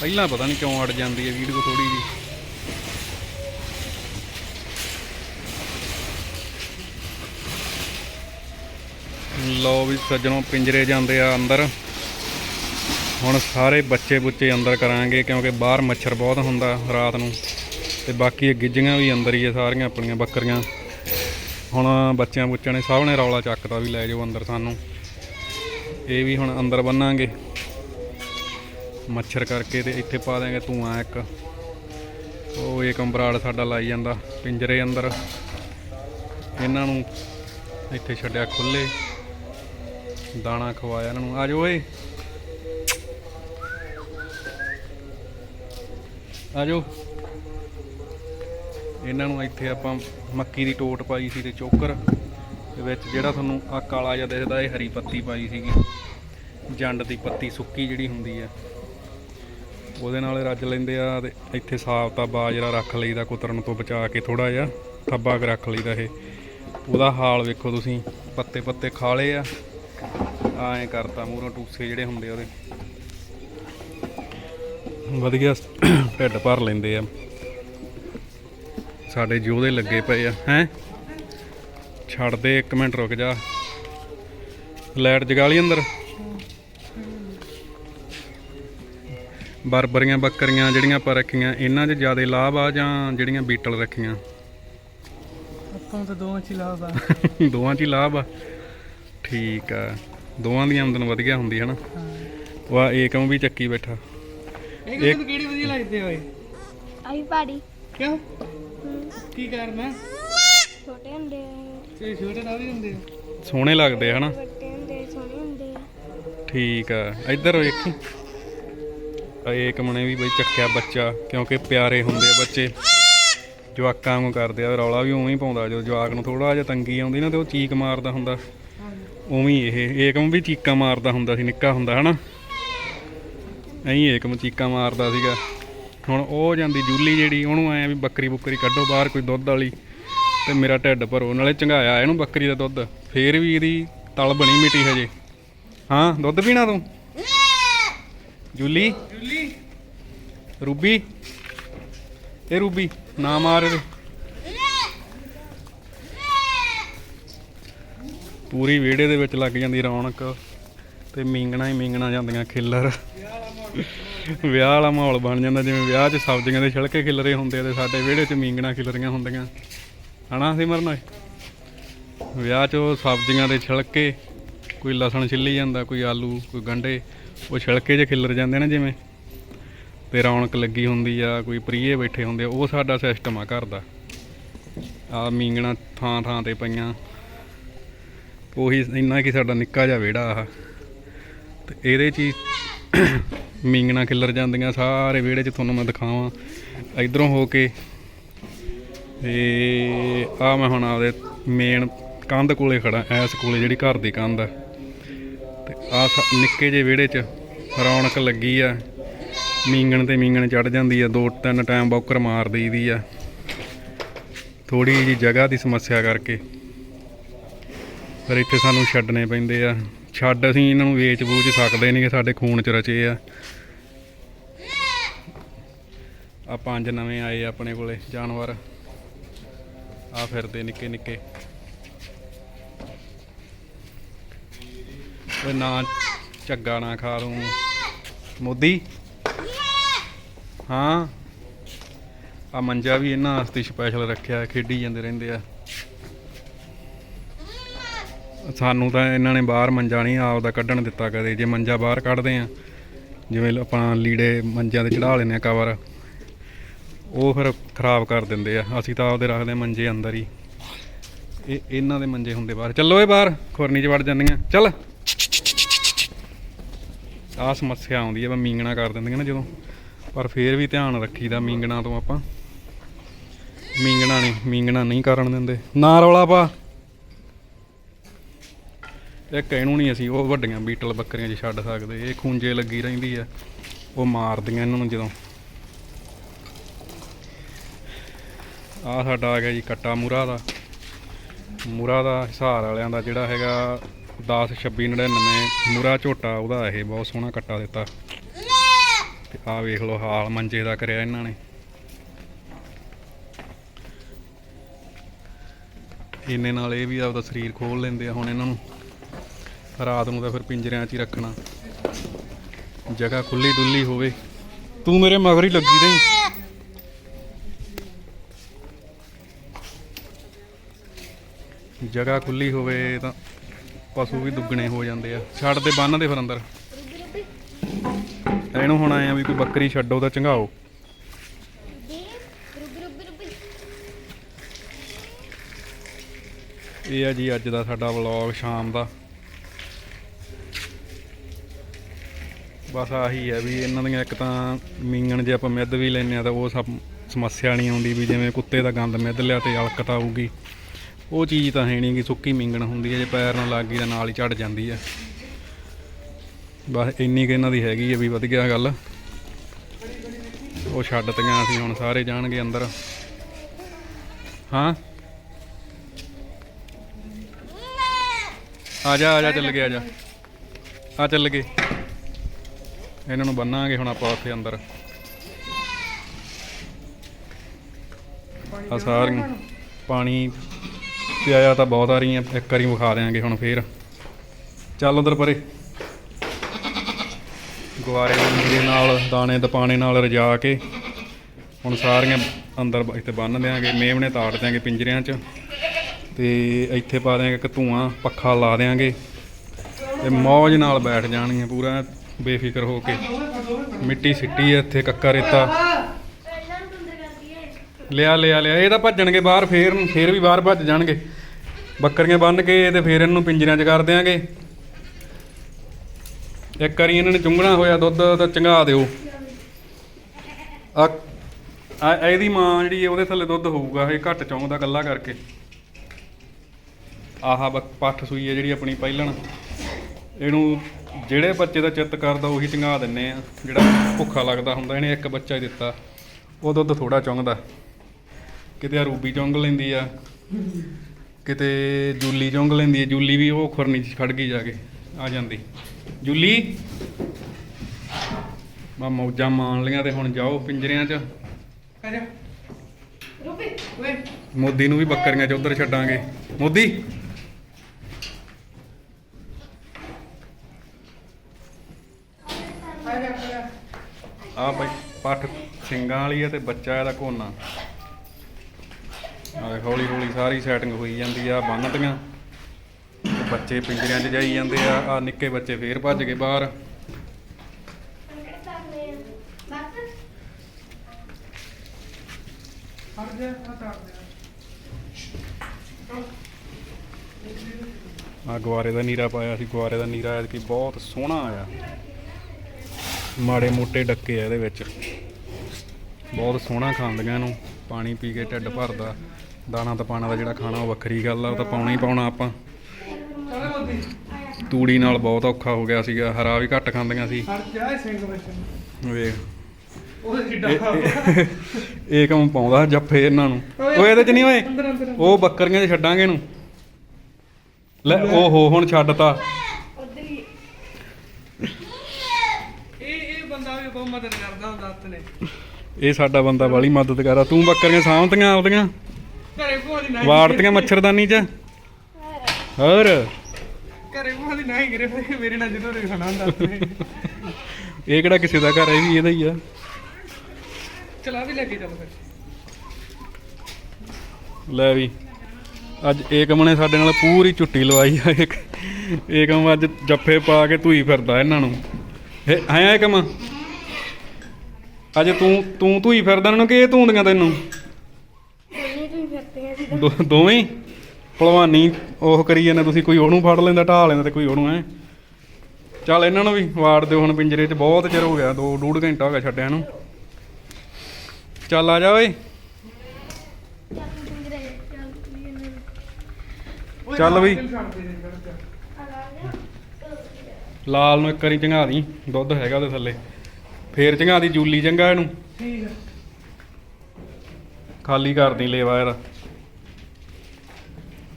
ਪਹਿਲਾਂ ਪਤਾ ਨਹੀਂ ਕਿਉਂ ਅੜ ਜਾਂਦੀ ਹੈ ਵੀਡੀਓ ਥੋੜੀ ਜੀ ਲੋ ਵੀ ਸੱਜਣੋਂ, ਪਿੰਜਰੇ ਜਾਂਦੇ ਆ ਅੰਦਰ। ਹੁਣ ਸਾਰੇ ਬੱਚੇ ਬੁੱਚੇ ਅੰਦਰ ਕਰਾਂਗੇ ਕਿਉਂਕਿ ਬਾਹਰ ਮੱਛਰ ਬਹੁਤ ਹੁੰਦਾ ਰਾਤ ਨੂੰ। ਤੇ ਬਾਕੀ ਇਹ ਗਿੱਜੀਆਂ ਵੀ ਅੰਦਰ ਹੀ ਆ ਸਾਰੀਆਂ ਆਪਣੀਆਂ ਬੱਕਰੀਆਂ। ਹੁਣ ਬੱਚਿਆਂ ਬੁੱਚਿਆਂ ਨੇ ਸਭ ਨੇ ਰੌਲਾ ਚੱਕਦਾ ਵੀ ਲੈ ਜਾਓ ਅੰਦਰ ਸਾਨੂੰ। ਇਹ ਵੀ ਹੁਣ ਅੰਦਰ ਬੰਨਾਂਗੇ। ਮੱਛਰ ਕਰਕੇ ਤੇ ਇੱਥੇ ਪਾ ਦਾਂਗੇ ਧੂਆਂ ਇੱਕ। ਉਹ ਇਹ ਕੰਬਰਾੜ ਸਾਡਾ ਲਾਈ ਜਾਂਦਾ, ਪਿੰਜਰੇ ਅੰਦਰ। ਇਹਨਾਂ ਨੂੰ ਇੱਥੇ ਛੱਡਿਆ ਖੁੱਲੇ ਦਾਣਾ ਖਵਾਇਆ ਇਹਨਾਂ ਨੂੰ। ਆ ਜਾਓ ਓਏ। ਆ ਜਾਓ ਇਹਨਾਂ ਨੂੰ ਇੱਥੇ ਆਪਾਂ ਮੱਕੀ ਦੀ ਟੋਟ ਪਾਈ ਸੀ ਤੇ ਚੋਕਰ, ਦੇ ਵਿੱਚ ਜਿਹੜਾ ਤੁਹਾਨੂੰ ਆ ਕਾਲਾ ਜਿਹਾ ਦਿਖਦਾ, ਇਹ ਹਰੀ ਪੱਤੀ ਪਾਈ ਸੀਗੀ। ਜੰਡ ਦੀ ਪੱਤੀ ਸੁੱਕੀ ਜਿਹੜੀ ਹੁੰਦੀ ਆ। ਉਹਦੇ ਨਾਲ ਰੱਜ ਲੈਂਦੇ ਆ ਤੇ ਇੱਥੇ ਸਾਫਤਾ ਬਾਜਰਾ ਰੱਖ ਲਈਦਾ ਕੁਤਰਨ ਤੋਂ ਬਚਾ ਕੇ ਥੋੜਾ ਜਿਹਾ, ਥੱਬਾ ਕੇ ਰੱਖ ਲਈਦਾ ਇਹ। ਉਹਦਾ ਹਾਲ ਵੇਖੋ ਤੁਸੀਂ, ਪੱਤੇ ਪੱਤੇ ਖਾਲੇ ਆ। ਐਂ ਕਰਤਾ ਮੂਹਰੋਂ ਟੂਸੇ ਜਿਹੜੇ ਹੁੰਦੇ ਉਹਦੇ। ਵਧੀਆ ਢਿੱਡ ਭਰ ਲੈਂਦੇ ਆ। ਸਾਡੇ ਜੋਧੇ ਲੱਗੇ ਪਏ ਆ, ਹੈ? ਛੱਡ ਦੇ 1 ਮਿੰਟ ਰੁਕ ਜਾ। ਲਾਈਟ ਜਗਾ ਲਈ ਅੰਦਰ। ਬਰਬਰੀਆਂ ਬੱਕਰੀਆਂ ਜਿਹੜੀਆਂ ਆਪਾਂ ਰੱਖੀਆਂ ਇਹਨਾਂ 'ਚ ਜ਼ਿਆਦਾ ਲਾਭ ਆ ਜਾਂ ਜਿਹੜੀਆਂ ਬੀਟਲ ਰੱਖੀਆਂ? ਆਪਾਂ ਨੂੰ ਤਾਂ ਦੋਵਾਂ ਚ ਹੀ ਲਾਭ ਆ। ਦੋਵਾਂ 'ਚ ਹੀ ਲਾਭ ਆ? ਠੀਕ ਆ। ਦੋਵਾਂ ਦੀ ਆਮਦਨ ਵਧੀਆ ਹੁੰਦੀ ਹੈ। ਨਾ ਵਾ ਏਕਮ ਵੀ ਚੱਕੀ ਬੈਠਾ? ਇਹ ਕਿਹੜੀ ਕਿਹੜੀ ਵਧੀਆ ਲੱਗਦੀ ਓਏ? ਆਈ ਪਾੜੀ ਕਿਉਂ? ਕੀ ਕਰਨਾ ਛੋਟੇ ਹੁੰਦੇ ਤੇ ਛੋਟੇ ਨਾਲ ਵੀ ਹੁੰਦੇ ਸੋਹਣੇ ਲੱਗਦੇ ਹਨਾ? ਵੱਡੇ ਹੁੰਦੇ ਸੋਹਣੇ ਹੁੰਦੇ ਆ। ਠੀਕ ਆ। ਇੱਧਰ ਵੇਖੀ। ਆ ਏਕਮ ਨੇ ਵੀ ਬਈ ਚੱਕਿਆ ਬੱਚਾ, ਕਿਉਂਕਿ ਪਿਆਰੇ ਹੁੰਦੇ ਆ ਬੱਚੇ। ਜਵਾਕਾਂ ਨੂੰ ਕਰਦੇ ਆ, ਰੌਲਾ ਵੀ ਉਵੇਂ ਹੀ ਪਾਉਂਦਾ, ਜਦੋਂ ਜਵਾਕ ਨੂੰ ਥੋੜਾ ਜਿਹਾ ਤੰਗੀ ਆਉਂਦੀ ਨਾ ਤੇ ਉਹ ਚੀਕ ਮਾਰਦਾ ਹੁੰਦਾ। ਉਵੇਂ ਇਹ ਏਕਮ ਵੀ ਚੀਕਾਂ ਮਾਰਦਾ ਹੁੰਦਾ ਸੀ, ਨਿੱਕਾ ਹੁੰਦਾ, ਹਨਾ? ਐਂ ਏਕਮ ਚੀਕਾਂ ਮਾਰਦਾ ਸੀਗਾ। ਹੁਣ ਉਹ ਜਾਂਦੀ ਜੂਲੀ ਜਿਹੜੀ, ਉਹਨੂੰ ਐ ਵੀ ਬੱਕਰੀ ਬੁੱਕਰੀ ਕੱਢੋ ਬਾਹਰ ਕੋਈ ਦੁੱਧ ਵਾਲੀ। ਤੇ ਮੇਰਾ ਢਿੱਡ ਭਰੋ, ਨਾਲੇ ਚੰਗਾਇਆ ਇਹਨੂੰ ਬੱਕਰੀ ਦਾ ਦੁੱਧ। ਫੇਰ ਵੀ ਇਹਦੀ ਤਲ ਬਣੀ ਮਿੱਟੀ ਹਜੇ। ਹਾਂ, ਦੁੱਧ ਪੀਣਾ ਤੂੰ? ਜੂਲੀ। ਜੁੱਲੀ ਰੂਬੀ। ਇਹ ਰੂਬੀ, ਨਾ ਮਾਰ ਇਹਦੇ। ਪੂਰੀ ਵਿਹੜੇ ਦੇ ਵਿੱਚ ਲੱਗ ਜਾਂਦੀ ਰੌਣਕ ਤੇ ਮੀਂਗਣਾ ਹੀ ਮੀਂਗਣਾ ਜਾਂਦੀਆਂ ਖਿੱਲਰ। ਵਿਆਹ ਵਾਲਾ ਮਾਹੌਲ ਬਣ ਜਾਂਦਾ, ਜਿਵੇਂ ਵਿਆਹ 'ਚ ਸਬਜ਼ੀਆਂ ਦੇ ਛਿਲਕੇ ਖਿਲਰੇ ਹੁੰਦੇ ਤੇ ਸਾਡੇ ਵਿਹੜੇ 'ਚ ਮੀਂਗਣਾ ਖਿਲਰੀਆਂ ਹੁੰਦੀਆਂ। ਹਨਾ ਸਿਮਰਨ ਓਏ? ਵਿਆਹ 'ਚ ਉਹ ਸਬਜ਼ੀਆਂ ਦੇ ਛਿਲਕੇ, ਕੋਈ ਲਸਣ ਛਿੱਲੀ ਜਾਂਦਾ, ਕੋਈ ਆਲੂ, ਕੋਈ ਗੰਢੇ ਉਹ ਛਿਲਕੇ 'ਚ ਖਿਲਰ ਜਾਂਦੇ ਨੇ ਜਿਵੇਂ। ਤੇ ਰੌਣਕ ਲੱਗੀ ਹੁੰਦੀ ਆ, ਕੋਈ ਪ੍ਰੀਏ ਬੈਠੇ ਹੁੰਦੇ ਆ, ਉਹ ਸਾਡਾ ਸਿਸਟਮ ਆ ਘਰ ਦਾ। ਆ ਮੀਂਗਣਾ ਥਾਂ ਥਾਂ ਤੇ ਪਈਆਂ। ਉਹੀ ਇੰਨਾ ਕੀ ਸਾਡਾ ਨਿੱਕਾ ਜਿਹਾ ਵਿਹੜਾ ਆ। ਤੇ ਇਹਦੇ 'ਚ ਹੀ ਮੀਂਗਣਾ ਖਿਲਰ ਜਾਂਦੀਆਂ, ਸਾਰੇ ਵਿਹੜੇ 'ਚ ਤੁਹਾਨੂੰ ਮੈਂ ਦਿਖਾਵਾਂ। ਇਧਰੋਂ ਹੋ ਕੇ ਤੇ ਆ ਮੈਂ ਹੁਣ ਆਪਦੇ ਮੇਨ ਕੰਧ ਕੋਲੇ ਖੜਾ ਐਸ ਕੋਲੇ ਜਿਹੜੀ ਘਰ ਦੀ ਕੰਧ ਆ। ਆ ਨਿੱਕੇ ਜਿਹੇ ਵਿਹੜੇ 'ਚ ਰੌਣਕ ਲੱਗੀ ਆ। ਮੀਂਗਣ ਤੇ ਮੀਂਗਣ ਚੜ ਜਾਂਦੀ ਆ, ਦੋ ਤਿੰਨ ਟਾਈਮ ਬੌਕਰ ਮਾਰ ਦਈਦੀ ਆ। ਥੋੜੀ ਜੀ ਜਗ੍ਹਾ ਦੀ ਸਮੱਸਿਆ ਕਰਕੇ। ਪਰ ਇੱਥੇ ਸਾਨੂੰ ਛੱਡਣੇ ਪੈਂਦੇ ਆ। ਛੱਡ ਅਸੀਂ ਇਹਨਾਂ ਨੂੰ ਵੇਚ ਬੂਚ ਸਕਦੇ ਨਹੀਂ ਕਿ ਸਾਡੇ ਖੂਨ ਚ ਰਚੇ ਆ। ਆ ਪੰਜ ਨਵੇਂ ਆਏ ਆਪਣੇ ਕੋਲੇ, ਜਾਨਵਰ। ਆ ਫਿਰਦੇ ਨਿੱਕੇ ਨਿੱਕੇ। ਓਏ ਨਾ, ਝੱਗਾ ਨਾ ਖਾ ਲੂੰ। ਮੋਦੀ? ਹਾਂ। ਆ ਮੰਜਾ ਵੀ ਇਹਨਾਂ ਵਾਸਤੇ ਸਪੈਸ਼ਲ ਰੱਖਿਆ, ਖੇਡੀ ਜਾਂਦੇ ਰਹਿੰਦੇ ਆ। ਸਾਨੂੰ ਤਾਂ ਇਹਨਾਂ ਨੇ ਬਾਹਰ ਮੰਜਾ ਨਹੀਂ ਆਪਦਾ ਕੱਢਣ ਦਿੱਤਾ ਕਦੇ। ਜੇ ਮੰਜਾ ਬਾਹਰ ਕੱਢਦੇ ਆ, ਜਿਵੇਂ ਆਪਾਂ ਲੀੜੇ ਮੰਜਿਆਂ ਤੇ ਚੜਾ ਲੈਂਦੇ ਆ ਕਵਰ ਉਹ ਫਿਰ ਖਰਾਬ ਕਰ ਦਿੰਦੇ ਆ। ਅਸੀਂ ਤਾਂ ਆਪਦੇ ਰੱਖਦੇ ਆ ਮੰਜੇ ਅੰਦਰ ਹੀ। ਇਹ, ਇਹਨਾਂ ਦੇ ਮੰਜੇ ਹੁੰਦੇ ਬਾਹਰ। ਚੱਲੋ ਏ ਬਾਹਰ, ਖੁਰਨੀ 'ਚ ਵੜ ਜਾਂਦੀਆਂ। ਚੱਲ। ਆਹ ਸਮੱਸਿਆ ਆਉਂਦੀ ਹੈ ਬਾ ਮੀਂਗਣਾ ਕਰ ਦਿੰਦੀਆਂ ਨਾ ਜਦੋਂ। ਪਰ ਫੇਰ ਵੀ ਧਿਆਨ ਰੱਖੀਦਾ ਮੀਂਗਣਾ ਤੋਂ ਆਪਾਂ। ਮੀਂਗਣਾ ਨਹੀਂ ਮੀਂਗਣਾ ਨਹੀਂ ਕਰਨ ਦਿੰਦੇ। ਨਾ ਰੌਲਾ ਪਾ। ਇਹ ਕਹਿਣੂ ਨਹੀਂ ਅਸੀਂ ਉਹ ਵੱਡੀਆਂ ਬੀਟਲ ਬੱਕਰੀਆਂ 'ਚ ਛੱਡ ਸਕਦੇ, ਇਹ ਖੂੰਜੇ ਲੱਗੀ ਰਹਿੰਦੀ ਆ। ਉਹ ਮਾਰਦੀਆਂ ਇਹਨਾਂ ਨੂੰ ਜਦੋਂ। ਆ ਸਾਡਾ ਆ ਗਿਆ ਜੀ ਕੱਟਾ ਮੁਰਾ ਦਾ। ਮੁਰਾ ਦਾ ਹਿਸਾਰ ਵਾਲਿਆਂ ਦਾ ਜਿਹੜਾ ਹੈਗਾ 10 26 99 ਮੁਰਾ ਝੋਟਾ, ਉਹਦਾ ਇਹ ਬਹੁਤ ਸੋਹਣਾ ਕੱਟਾ ਦਿੱਤਾ। ਤੇ ਆਹ ਵੇਖ ਲਓ, ਹਾਲ ਮੰਜੇ ਦਾ ਕਰਿਆ ਇਹਨਾਂ ਨੇ। ਇੰਨੇ ਨਾਲ ਇਹ ਵੀ ਆਪਦਾ ਸਰੀਰ ਖੋਲ ਲੈਂਦੇ ਆ ਹੁਣ ਇਹਨਾਂ ਨੂੰ। ਰਾਤ ਨੂੰ ਤਾਂ ਫਿਰ ਪਿੰਜਰਿਆਂ 'ਚ ਹੀ ਰੱਖਣਾ। ਜਗ੍ਹਾ ਖੁੱਲੀ ਡੁੱਲੀ ਹੋਵੇ। ਤੂੰ ਮੇਰੇ ਮਗਰ ਹੀ ਲੱਗੀ ਰਹੀ। ਜਗ੍ਹਾ ਖੁੱਲੀ ਹੋਵੇ ਤਾਂ ਪਸ਼ੂ ਵੀ ਦੁੱਗਣੇ ਹੋ ਜਾਂਦੇ ਆ। ਛੱਡ ਦੇ ਬੰਨ ਦੇ ਫਿਰ ਅੰਦਰ। ਇਹਨੂੰ ਹੁਣ ਆਏ ਆ ਵੀ ਕੋਈ ਬੱਕਰੀ ਛੱਡੋ ਤਾਂ ਚੰਗਾਓ। ਇਹ ਆ ਜੀ ਅੱਜ ਦਾ ਸਾਡਾ ਵਲੌਗ ਸ਼ਾਮ ਦਾ। ਬਸ ਆਹੀ ਹੈ ਵੀ ਇਹਨਾਂ ਦੀਆਂ ਇੱਕ ਤਾਂ ਮੀਂਗਣ ਜੇ ਆਪਾਂ ਮਿੱਧ ਵੀ ਲੈਨੇ ਆ ਤਾਂ ਉਹ ਸਭ ਸਮੱਸਿਆ ਨਹੀਂ ਆਉਂਦੀ ਵੀ ਜਿਵੇਂ ਕੁੱਤੇ ਦਾ ਗੰਦ ਮਿੱਧ ਲਿਆ ਤੇ ਅਲਕਤ ਆਊਗੀ। ਉਹ ਚੀਜ਼ ਤਾਂ ਹੈ ਨਹੀਂ ਕਿ ਸੁੱਕੀ ਮਿੰਗਣ ਹੁੰਦੀ ਹੈ, ਜੇ ਪੈਰ ਨਾਲ ਲੱਗ ਗਈ ਤਾਂ ਨਾਲ ਹੀ ਝੜ ਜਾਂਦੀ ਹੈ। ਬਸ ਇੰਨੀ ਕਿ ਇਹਨਾਂ ਦੀ ਹੈਗੀ ਹੈ ਵੀ ਵਧੀਆ ਗੱਲ। ਉਹ ਛੱਡ ਤੀਆਂ ਅਸੀਂ ਹੁਣ ਸਾਰੇ ਜਾਣਗੇ ਅੰਦਰ। ਹਾਂ? ਆ ਜਾ ਆ ਜਾ, ਚੱਲ ਗਿਆ ਆ ਜਾ। ਆ ਚੱਲ ਗਏ ਇਹਨਾਂ ਨੂੰ ਬੰਨਾਂਗੇ ਹੁਣ ਆਪਾਂ ਉੱਥੇ ਅੰਦਰ। ਆ ਸਾਰੀਆਂ ਪਾਣੀ ਪਿਆਇਆ ਤਾਂ ਬਹੁਤ ਆ ਰਹੀਆਂ ਇੱਕ ਵਾਰੀ ਵਿਖਾ ਦਿਆਂਗੇ ਹੁਣ ਫੇਰ। ਚੱਲ ਉਧਰ ਪਰੇ। ਗੁਆਰੇ ਦੇ ਨਾਲ, ਦਾਣੇ ਦਪਾਣੇ ਨਾਲ ਰਜਾ ਕੇ ਹੁਣ ਸਾਰੀਆਂ ਅੰਦਰ ਇੱਥੇ ਬੰਨ ਦਿਆਂਗੇ ਮੇਮਣੇ ਤਾੜ ਦਿਆਂਗੇ ਪਿੰਜਰਿਆਂ 'ਚ। ਤੇ ਇੱਥੇ ਪਾ ਦਿਆਂਗੇ ਇੱਕ ਧੂਆਂ, ਪੱਖਾ ਲਾ ਦਿਆਂਗੇ। ਤੇ ਮੌਜ ਨਾਲ ਬੈਠ ਜਾਣਗੀਆਂ ਪੂਰਾ, ਬੇਫਿਕਰ ਹੋ ਕੇ। ਮਿੱਟੀ ਸਿੱਟੀ ਹੈ ਇੱਥੇ, ਕੱਕਾ ਰੇਤਾ। ਲਿਆ ਲਿਆ ਲਿਆ। ਇਹ ਤਾਂ ਭੱਜਣਗੇ ਬਾਹਰ, ਫੇਰ ਫੇਰ ਵੀ ਬਾਹਰ ਭੱਜ ਜਾਣਗੇ। ਬੱਕਰੀਆਂ ਬੰਨ ਕੇ ਤੇ ਫੇਰ ਇਹਨੂੰ ਪਿੰਜਰਿਆਂ 'ਚ ਕਰ ਦਿਆਂਗੇ। ਇੱਕ ਵਾਰੀ ਇਹਨਾਂ ਨੇ ਚੁੰਗਣਾ ਹੋਇਆ ਦੁੱਧ, ਤਾਂ ਚੰਗਾ ਦਿਓ। ਆ ਇਹਦੀ ਮਾਂ ਜਿਹੜੀ ਉਹਦੇ ਥੱਲੇ ਦੁੱਧ ਹੋਊਗਾ, ਇਹ ਘੱਟ ਚੌਂਦਾ ਕੱਲਾ ਕਰਕੇ। ਆਹਾ ਬ- ਪੱਠ ਸੂਈ ਹੈ ਜਿਹੜੀ ਆਪਣੀ ਪਹਿਲਣ ਇਹਨੂੰ ਜਿਹੜੇ ਬੱਚੇ ਦਾ ਚਿੱਤ ਕਰਦਾ, ਉਹੀ ਚੰਗਾ ਦਿੰਨੇ ਆ। ਜਿਹੜਾ ਭੁੱਖਾ ਲੱਗਦਾ ਹੁੰਦਾ, ਇਹਨੇ ਇੱਕ ਬੱਚਾ ਹੀ ਦਿੱਤਾ। ਉਹ ਦੁੱਧ ਥੋੜਾ ਚੁੰਗਦਾ ਕਿਤੇ ਆ ਰੂਬੀ ਚੁੰਗ ਲੈਂਦੀ ਆ ਕਿਤੇ ਜੂਲੀ ਚੁੰਗ ਲੈਂਦੀ ਹੈ ਜੂਲੀ ਵੀ ਉਹ ਖੁਰਨੀ 'ਚ ਖੜ ਗਈ ਜਾ ਕੇ ਆ ਜਾਂਦੀ। ਜੂਲੀ? ਮਾ ਮੌਜਾਂ ਮਾਣ ਲੀਆਂ ਤੇ ਹੁਣ ਜਾਓ ਪਿੰਜਰਿਆਂ 'ਚ। ਆ ਓਏ। ਮੋਦੀ ਨੂੰ ਵੀ ਬੱਕਰੀਆਂ 'ਚ ਉਧਰ ਛੱਡਾਂਗੇ। ਮੋਦੀ? ਆ ਆ ਆ ਬਈ ਪੱਠ ਸਿੰਘਾਂ ਵਾਲੀ ਹੈ ਤੇ ਬੱਚਾ ਇਹਦਾ ਕੋਨਾ ਆਹ ਹੌਲੀ ਹੌਲੀ ਸਾਰੀ ਸੈਟਿੰਗ ਹੋਈ ਜਾਂਦੀ ਆ, ਬੰਨਤੀਆਂ। ਬੱਚੇ ਪਿੰਜਰਿਆਂ 'ਚ ਜਾਈ ਜਾਂਦੇ ਆ ਆ ਨਿੱਕੇ ਬੱਚੇ ਫੇਰ ਭੱਜ ਗਏ ਬਾਹਰ। ਹਟ ਆ ਤਾੜ ਗੁਆਰੇ ਦਾ ਨੀਰਾ ਪਾਇਆ ਸੀ, ਗੁਆਰੇ ਦਾ ਨੀਰਾ ਐਤਕੀ ਬਹੁਤ ਸੋਹਣਾ ਆਇਆ। ਮਾੜੇ ਮੋਟੇ ਡੱਕੇ ਆ ਇਹਦੇ ਵਿੱਚ। ਬਹੁਤ ਸੋਹਣਾ ਖਾਂਦੀਆਂ ਇਹਨੂੰ, ਪਾਣੀ ਪੀ ਕੇ ਢਿੱਡ ਭਰਦਾ। ਦਾਣਾ ਤਾਂ ਪਾਣਾ ਦਾ ਜਿਹੜਾ ਖਾਣਾ ਉਹ ਵੱਖਰੀ ਗੱਲ ਆ ਉਹ ਤਾਂ ਪਾਉਣਾ ਹੀ ਪਾਉਣਾ ਆਪਾਂ। ਤੂੜੀ ਨਾਲ ਬਹੁਤ ਔਖਾ ਹੋ ਗਿਆ ਸੀਗਾ ਹਰਾ ਵੀ ਘੱਟ ਖਾਂਦੀਆਂ ਸੀ। ਵੇਖ। ਉਹ ਇਹ- ਕੰਮ ਪਾਉਂਦਾ ਜੱਫੇ ਇਹਨਾਂ ਨੂੰ। ਓਏ ਇਹਦੇ ਚ ਨਹੀਂ ਓਏ? ਉਹ ਬੱਕਰੀਆਂ 'ਚ ਛੱਡਾਂਗੇ ਇਹਨੂੰ। ਲੈ ਓਹੋ ਹੁਣ ਛੱਡਤਾ। ਇਹ ਇਹ ਬੰਦਾ ਵੀ ਬਹੁਤ ਮਦਦ ਕਰਦਾ ਹੁੰਦਾ ਹੱਥ ਨੇ। ਇਹ ਸਾਡਾ ਬੰਦਾ ਵਾਲੀ ਮਦਦ ਕਰਦਾ। ਤੂੰ ਬੱਕਰੀਆਂ ਸਾਂਭਤੀਆਂ ਆਪਦੀਆਂ? ਘਰੇ ਭੂਆ ਦੀ ਨਾਈ ਵਾੜਤੀਆਂ ਮੱਛਰਦਾਨੀ 'ਚ। ਹੋਰ। ਘਰੇ ਭੂਆ ਦੀ ਗਿਰੇ ਹੋਏ ਮੇਰੇ ਨਾਲ ਜਦੋਂ ਦੇ ਖਾਣਾ ਹੁੰਦਾ ਨੇ ਇਹ ਕਿਹੜਾ ਕਿਸੇ ਦਾ ਘਰ ਹੈ ਇਹ ਵੀ ਇਹਦਾ ਹੀ ਆ। ਚਲਾ ਵੀ ਲੈ ਕੇ ਚੱਲ ਫਿਰ। ਲੈ ਵੀ। ਅੱਜ ਏਕਮ ਨੇ ਸਾਡੇ ਨਾਲ ਪੂਰੀ ਝੁੱਟੀ ਲਵਾਈ ਆ ਇੱਕ ਏਕਮ ਅੱਜ ਜੱਫੇ ਪਾ ਕੇ ਧੂਈ ਫਿਰਦਾ ਇਹਨਾਂ ਨੂੰ। ਹੈ ਹੈ ਏਕਮ? ਅੱਜ ਤੂੰ ਤੂੰ ਧੂਈ ਫਿਰਦਾ ਇਹਨਾਂ ਨੂੰ ਕਿ ਇਹ ਧੂੰਦੀਆਂ ਤੈਨੂੰ ਦੋਨੇ ਤੁਸੀਂ ਫਿਰਦੇ ਆ ਜੀ ਦੋ- ਦੋਵੇਂ ਹੀ? ਭਲਵਾਨੀ ਉਹ ਕਰੀ ਜਾਂਦੇ, ਤੁਸੀਂ ਕੋਈ ਉਹਨੂੰ ਫੜ ਲੈਂਦਾ, ਢਾਹ ਲੈਂਦਾ ਤੇ ਕੋਈ ਉਹਨੂੰ ਐ ਚੱਲ ਇਹਨਾਂ ਨੂੰ ਵੀ ਵਾੜ ਦਿਓ ਹੁਣ ਪਿੰਜਰੇ 'ਚ, ਬਹੁਤ ਚਿਰ ਹੋ ਗਿਆ, ਦੋ ਡੂਢ ਘੰਟਾ ਹੋ ਗਿਆ ਛੱਡਿਆ ਨੂੰ। ਚੱਲ ਆ ਜਾ ਓਏ। ਚੱਲ ਆਹ ਬਈ। ਲਾਲ ਨੂੰ ਇੱਕ ਵਾਰੀ ਚੰਗਾ ਦੀ, ਦੁੱਧ ਹੈਗਾ ਉਹਦੇ ਥੱਲੇ। ਫੇਰ ਚੰਗਾ ਦੀ, ਜੂਲੀ ਚੰਗਾ ਇਹਨੂੰ। ਠੀਕ ਆ ਖਾਲੀ ਕਰਦੀ ਲੇਵਾ ਇਹਦਾ।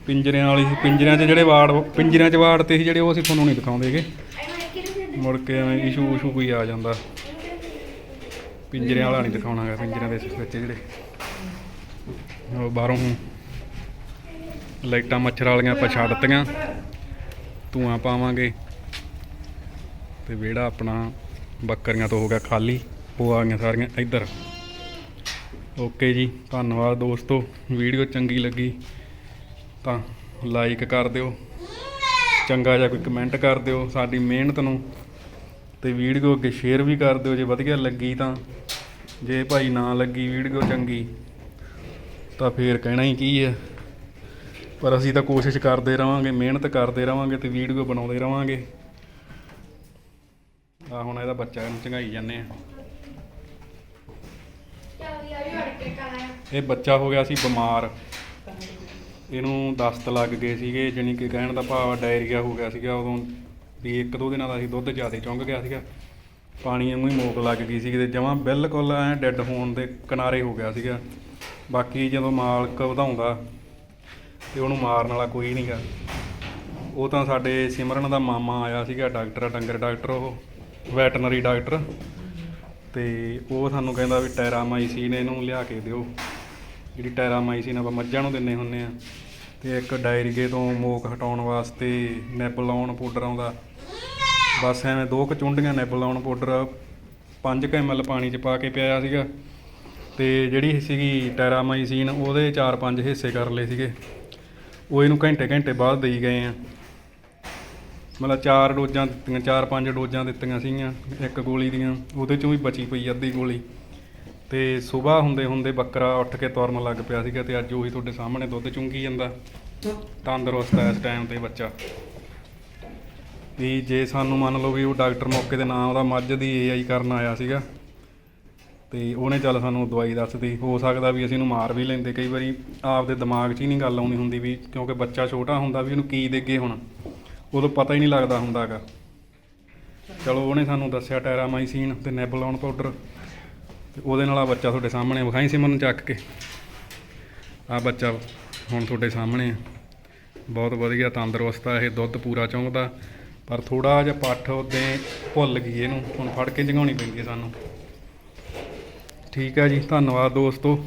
ਪਿੰਜਰਿਆਂ ਵਾਲੀ ਸੀ, ਪਿੰਜਰਿਆਂ 'ਚ ਜਿਹੜੇ ਵਾੜ ਪਿੰਜਰਿਆਂ 'ਚ ਵਾੜ ਤੇ ਸੀ ਜਿਹੜੇ ਉਹ ਅਸੀਂ ਤੁਹਾਨੂੰ ਨਹੀਂ ਦਿਖਾਉਂਦੇਗੇ ਮੁੜ ਕੇ ਐਵੇਂ ਇਸ਼ੂ ਇਸ਼ੂ ਕੋਈ ਆ ਜਾਂਦਾ। ਪਿੰਜਰਿਆਂ ਵਾਲਾ ਨਹੀਂ ਦਿਖਾਉਣਾਗਾ ਪਿੰਜਰਿਆਂ ਦੇ ਵਿੱਚ ਜਿਹੜੇ। ਉਹ ਬਾਹਰੋਂ ਲਾਈਟਾਂ ਮੱਛਰ ਵਾਲੀਆਂ ਆਪਾਂ ਛੱਡਤੀਆਂ ਧੂਆਂ ਪਾਵਾਂਗੇ। ਤੇ ਵਿਹੜਾ ਆਪਣਾ ਬੱਕਰੀਆਂ ਤੋਂ ਹੋ ਗਿਆ ਖਾਲੀ ਉਹ ਆ ਗਈਆਂ ਸਾਰੀਆਂ ਇੱਧਰ। ਓਕੇ ਜੀ, ਧੰਨਵਾਦ ਦੋਸਤੋ, ਵੀਡੀਓ ਚੰਗੀ ਲੱਗੀ। ਤਾਂ ਲਾਈਕ ਕਰ ਦਿਓ। ਚੰਗਾ ਜਿਹਾ ਕੋਈ ਕਮੈਂਟ ਕਰ ਦਿਓ ਸਾਡੀ ਮਿਹਨਤ ਨੂੰ। ਤੇ ਵੀਡੀਓ ਅੱਗੇ ਸ਼ੇਅਰ ਵੀ ਕਰ ਦਿਓ ਜੇ ਵਧੀਆ ਲੱਗੀ ਤਾਂ। ਜੇ ਭਾਈ ਨਾ ਲੱਗੀ ਵੀਡੀਓ ਚੰਗੀ ਤਾਂ ਫੇਰ ਕਹਿਣਾ ਹੀ ਕੀ ਹੈ। ਪਰ ਅਸੀਂ ਤਾਂ ਕੋਸ਼ਿਸ਼ ਕਰਦੇ ਰਵਾਂਗੇ ਮਿਹਨਤ ਕਰਦੇ ਰਵਾਂਗੇ ਤੇ ਵੀਡੀਓ ਬਣਾਉਂਦੇ ਰਵਾਂਗੇ। ਆ ਹੁਣ ਇਹਦਾ ਬੱਚਾ ਨੂੰ ਚੰਗਾਈ ਜਾਂਦੇ ਆ। ਇਹ ਬੱਚਾ ਹੋ ਗਿਆ ਸੀ ਬਿਮਾਰ। ਇਹਨੂੰ ਦਸਤ ਲੱਗ ਗਏ ਸੀਗੇ, ਜਾਣੀ ਕਿ ਕਹਿਣ ਦਾ ਭਾਵ ਡਾਇਰੀਆ ਹੋ ਗਿਆ ਸੀਗਾ ਉਦੋਂ, ਵੀ ਇੱਕ ਦੋ ਦਿਨਾਂ ਦਾ ਅਸੀਂ ਦੁੱਧ ਜ਼ਿਆਦਾ ਚੁੰਘ ਗਿਆ ਸੀਗਾ। ਪਾਣੀ ਨੂੰ ਹੀ ਮੋਕ ਲੱਗ ਗਈ ਸੀ ਤੇ ਜਮਾਂ ਬਿਲਕੁਲ ਐ ਡੈੱਡ ਹੋਣ ਦੇ ਕਿਨਾਰੇ ਹੋ ਗਿਆ ਸੀਗਾ। ਬਾਕੀ ਜਦੋਂ ਮਾਲਕ ਵਧਾਉਂਦਾ ਤੇ ਉਹਨੂੰ ਮਾਰਨ ਵਾਲਾ ਕੋਈ ਨਹੀਂਗਾ ਉਹ ਤਾਂ ਸਾਡੇ ਸਿਮਰਨ ਦਾ ਮਾਮਾ ਆਇਆ ਸੀਗਾ, ਡਾਕਟਰ, ਡੰਗਰ ਡਾਕਟਰ ਉਹ, ਵੈਟਰਨਰੀ ਡਾਕਟਰ। ਤੇ ਉਹ ਸਾਨੂੰ ਕਹਿੰਦਾ ਵੀ ਟੈਰਾਮਾਈਸੀਨ ਇਹਨੂੰ ਲਿਆ ਕੇ ਦਿਓ। ਜਿਹੜੀ ਟੈਰਾਮਾਈਸੀਨ ਆਪਾਂ ਮੱਝਾਂ ਨੂੰ ਦਿੰਨੇ ਹੁੰਨੇ ਆ ਤੇ ਇੱਕ ਡਾਇਰੀਗੇ ਤੋਂ ਮੋਕ ਹਟਾਉਣ ਵਾਸਤੇ ਨੈਬਲਾਉਨ ਪਾਊਡਰ ਆਉਂਦਾ। ਬਸ ਐਵੇਂ ਦੋ ਕੁ ਚੁੰਡੀਆਂ ਨੈਬਲਾਉਨ ਪਾਊਡਰ 5 ml ਪਾਣੀ 'ਚ ਪਾ ਕੇ ਪਿਆਇਆ ਸੀਗਾ। ਤੇ ਜਿਹੜੀ ਸੀਗੀ ਟੈਰਾਮਾਈਸੀਨ, ਉਹਦੇ 4-5 ਹਿੱਸੇ ਕਰ ਲਏ ਸੀਗੇ। ਉਹ ਇਹਨੂੰ ਘੰਟੇ ਘੰਟੇ ਬਾਅਦ ਦੇਈ ਗਏ ਆ। ਮਤਲਬ ਚਾਰ ਡੋਜ਼ਾਂ ਦਿੱਤੀਆਂ, ਚਾਰ ਪੰਜ ਡੋਜ਼ਾਂ ਦਿੱਤੀਆਂ ਸੀਗੀਆਂ ਇੱਕ ਗੋਲੀ ਦੀਆਂ। ਉਹਦੇ ਚੋਂ ਵੀ ਬਚੀ ਪਈ ਅੱਧੀ ਗੋਲੀ। ਤੇ ਸਵੇਰ ਹੁੰਦੇ ਹੁੰਦੇ ਬੱਕਰਾ ਉੱਠ ਕੇ ਤੁਰਨ ਲੱਗ ਪਿਆ ਸੀਗਾ ਤੇ ਅੱਜ ਉਹੀ ਤੁਹਾਡੇ ਸਾਹਮਣੇ ਦੁੱਧ ਚੁੰਗੀ ਜਾਂਦਾ। ਤੰਦਰੁਸਤ ਹੈ ਇਸ ਟਾਈਮ ਤੇ ਬੱਚਾ। ਵੀ ਜੇ ਸਾਨੂੰ ਮੰਨ ਲਓ ਵੀ ਉਹ ਡਾਕਟਰ ਮੌਕੇ 'ਤੇ ਨਾ, ਉਹਦਾ ਮੱਝ ਦੀ ਏਆਈ ਕਰਨ ਆਇਆ ਸੀਗਾ, ਤੇ ਉਹਨੇ ਚੱਲ ਸਾਨੂੰ ਦਵਾਈ ਦੱਸਦੀ ਹੋ ਸਕਦਾ ਵੀ ਅਸੀਂ ਇਹਨੂੰ ਮਾਰ ਵੀ ਲੈਂਦੇ। ਕਈ ਵਾਰੀ ਆਪਦੇ ਦਿਮਾਗ 'ਚ ਹੀ ਨਹੀਂ ਗੱਲ ਆਉਂਦੀ ਹੁੰਦੀ ਵੀ ਕਿਉਂਕਿ ਬੱਚਾ ਛੋਟਾ ਹੁੰਦਾ ਵੀ ਉਹਨੂੰ ਕੀ ਦੇਗੇ ਹੁਣ। ਉਦੋਂ ਪਤਾ ਹੀ ਨਹੀਂ ਲੱਗਦਾ ਹੁੰਦਾਗਾ। ਚਲੋ ਉਹਨੇ ਸਾਨੂੰ ਦੱਸਿਆ ਟੈਰਾਮਾਈਸੀਨ ਤੇ ਨੈਬਲਾਉਨ ਪਾਊਡਰ। ਤੇ ਉਹਦੇ ਨਾਲ ਆ ਬੱਚਾ ਤੁਹਾਡੇ ਸਾਹਮਣੇ ਵਿਖਾਈ ਸੀ ਮੈਨੂੰ ਚੱਕ ਕੇ। ਆ ਬੱਚਾ ਹੁਣ ਤੁਹਾਡੇ ਸਾਹਮਣੇ ਆ। ਬਹੁਤ ਵਧੀਆ ਤੰਦਰੁਸਤ ਆ, ਇਹ ਦੁੱਧ ਪੂਰਾ ਚੁੰਘਦਾ ਪਰ ਥੋੜਾ ਜਿਹਾ ਪੱਠ ਉਹਦੇ ਭੁੱਲ ਗਈ ਇਹਨੂੰ। ਹੁਣ ਫੜ ਕੇ ਜਗਾਉਣੀ ਪੈਂਦੀ ਹੈ ਸਾਨੂੰ। ਠੀਕ ਹੈ ਜੀ, ਧੰਨਵਾਦ ਦੋਸਤੋ।